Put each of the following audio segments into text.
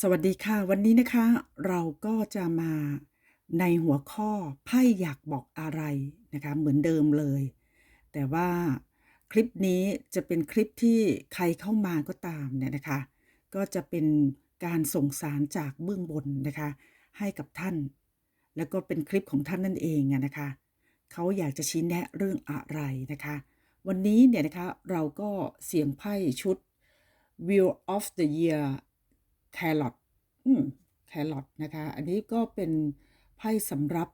สวัสดีค่ะ วันนี้นะคะ เราก็จะมาในหัวข้อไพ่อยากบอกอะไรนะคะ เหมือนเดิมเลย แต่ว่าคลิปนี้จะเป็นคลิปที่ใครเข้ามาก็ตามเนี่ยนะคะ ก็จะเป็นการส่งสารจากเบื้องบนนะคะ ให้กับท่าน แล้วก็เป็นคลิปของท่านนั่นเองอะนะคะเขาอยากจะชี้แนะเรื่องอะไรนะคะ วันนี้เนี่ยนะคะเราก็เสี่ยงไพ่ชุด Wheel of the Year Carrot อืม Carrot นะคะ อันนี้ก็เป็นไพ่สำรับ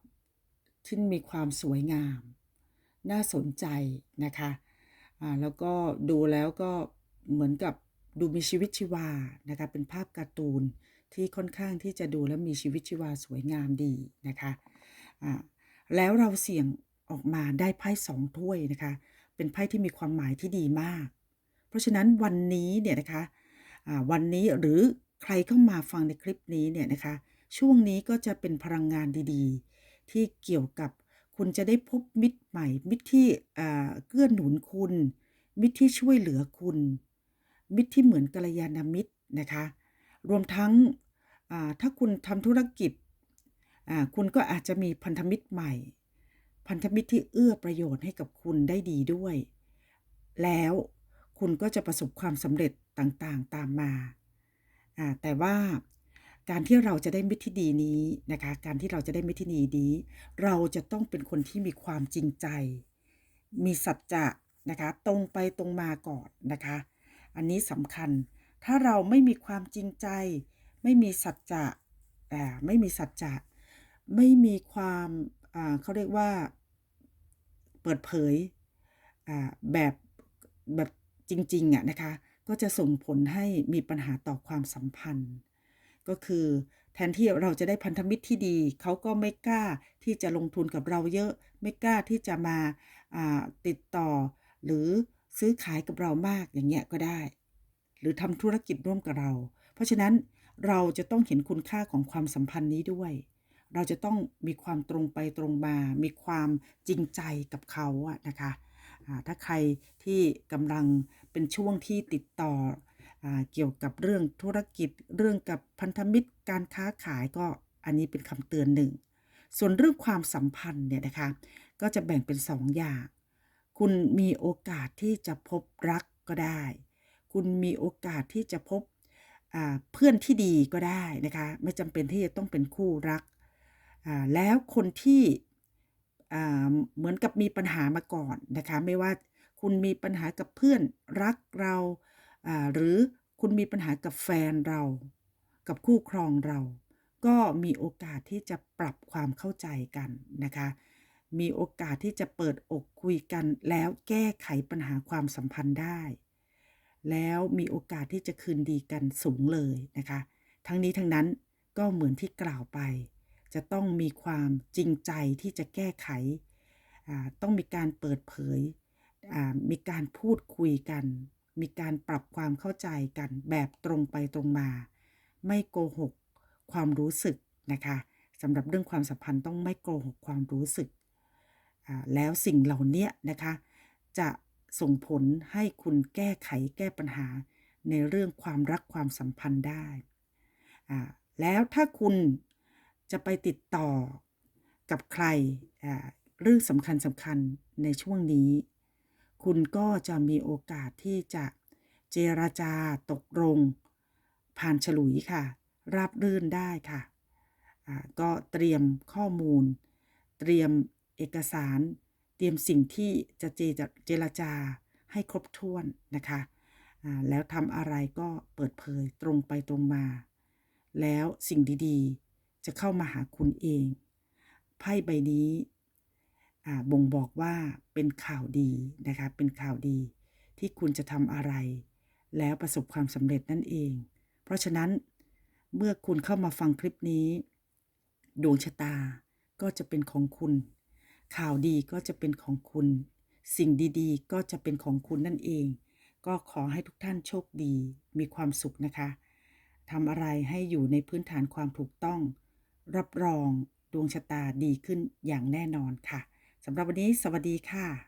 ที่มีความสวยงาม น่าสนใจนะคะอ่าแล้วก็ดูแล้วก็เหมือนกับดูมีชีวิตชีวานะคะ เป็นภาพการ์ตูนที่ค่อนข้างที่จะดูแล้วมีชีวิตชีวาสวยงามดีนะคะอ่าแล้วเราเสี่ยงออกมาได้ไพ่สองถ้วยนะคะ เป็นไพ่ที่มีความหมายที่ดีมาก เพราะฉะนั้นวันนี้เนี่ยนะคะวันนี้หรือ ใครเข้ามาฟังในคลิปนี้เนี่ยนะคะ ช่วงนี้ก็จะเป็นพลังงานดีๆ ที่เกี่ยวกับคุณจะได้พบมิตรใหม่ มิตรที่เกื้อหนุนคุณ มิตรที่ช่วยเหลือคุณ มิตรที่เหมือนกัลยาณมิตรนะคะ รวมทั้งถ้าคุณทำธุรกิจ คุณก็อาจจะมีพันธมิตรใหม่ พันธมิตรที่เอื้อประโยชน์ให้กับคุณได้ดีด้วย แล้วคุณก็จะประสบความสำเร็จต่างๆตามมา แต่ว่าการที่เราจะได้มิตรที่ดีนี้นะคะ การที่เราจะได้มิตรที่ดีนี้ เราจะต้องเป็นคนที่มีความจริงใจ มีสัจจะนะคะ ตรงไปตรงมาก่อนนะคะ อันนี้สำคัญ ถ้าเราไม่มีความจริงใจ ไม่มีสัจจะอ่ไม่มีสัจจะ ไม่มีความเขาเรียกว่าเปิดเผยแบบแบบจริงๆอะนะคะ ก็จะส่งผลให้มีปัญหาต่อความสัมพันธ์ ก็คือ แทนที่เราจะได้พันธมิตรที่ดี เขาก็ไม่กล้าที่จะลงทุนกับเราเยอะ ไม่กล้าที่จะมาาติดต่อ หรือซื้อขายกับเรามากอย่างเงี้ยก็ได้ หรือทำธุรกิจร่วมกับเรา เพราะฉะนั้นเราจะต้องเห็นคุณค่าของความสัมพันธ์นี้ด้วย เราจะต้องมีความตรงไปตรงมา มีความจริงใจกับเขาอะนะคะ ถ้าใครที่กำลังเป็นช่วงที่ติดต่อเกี่ยวกับเรื่องธุรกิจเรื่องกับพันธมิตรการค้าขายก็อันนี้เป็นคำเตือนหนึ่ง ส่วนเรื่องความสัมพันธ์เนี่ยนะคะ ก็จะแบ่งเป็นสองอย่าง คุณมีโอกาสที่จะพบรักก็ได้ คุณมีโอกาสที่จะพบเพื่อนที่ดีก็ได้นะคะ ไม่จำเป็นที่จะต้องเป็นคู่รัก แล้วคนที่ เหมือนกับมีปัญหามาก่อนนะคะ ไม่ว่าคุณมีปัญหากับเพื่อนรักเรา หรือคุณมีปัญหากับแฟนเรา กับคู่ครองเรา ก็มีโอกาสที่จะปรับความเข้าใจกันนะคะ มีโอกาสที่จะเปิดอกคุยกันแล้วแก้ไขปัญหาความสัมพันธ์ได้ แล้วมีโอกาสที่จะคืนดีกันสูงเลยนะคะ ทั้งนี้ทั้งนั้นก็เหมือนที่กล่าวไป จะต้องมีความจริงใจที่จะแก้ไข ต้องมีการเปิดเผย มีการพูดคุยกัน มีการปรับความเข้าใจกันแบบตรงไปตรงมา ไม่โกหกความรู้สึกนะคะสำหรับเรื่องความสัมพันธ์ต้องไม่โกหกความรู้สึก แล้วสิ่งเหล่านี้นะคะ จะส่งผลให้คุณแก้ไขแก้ปัญหาในเรื่องความรักความสัมพันธ์ได้ แล้วถ้าคุณ จะไปติดต่อกับใครเรื่องสำคัญสำคัญในช่วงนี้ คุณก็จะมีโอกาสที่จะเจรจาตกลงผ่านฉลุยค่ะ ราบรื่นได้ค่ะ ก็เตรียมข้อมูล เตรียมเอกสาร เตรียมสิ่งที่จะเจจะเจรจาให้ครบถ้วนนะคะแล้วทำอะไรก็เปิดเผยตรงไปตรงมา แล้วสิ่งดีๆ จะเข้ามาหาคุณเอง ไพ่ใบนี้บ่งบอกว่าเป็นข่าวดีนะคะ เป็นข่าวดี ที่คุณจะทำอะไร แล้วประสบความสำเร็จนั่นเอง เพราะฉะนั้นเมื่อคุณเข้ามาฟังคลิปนี้ ดวงชะตาก็จะเป็นของคุณ ข่าวดีก็จะเป็นของคุณ สิ่งดีๆ ก็จะเป็นของคุณนั่นเอง ก็ขอให้ทุกท่านโชคดีมีความสุขนะคะทำอะไรให้อยู่ในพื้นฐานความถูกต้อง รับรองดวงชะตาดีขึ้นอย่างแน่นอนค่ะสำหรับวันนี้สวัสดีค่ะ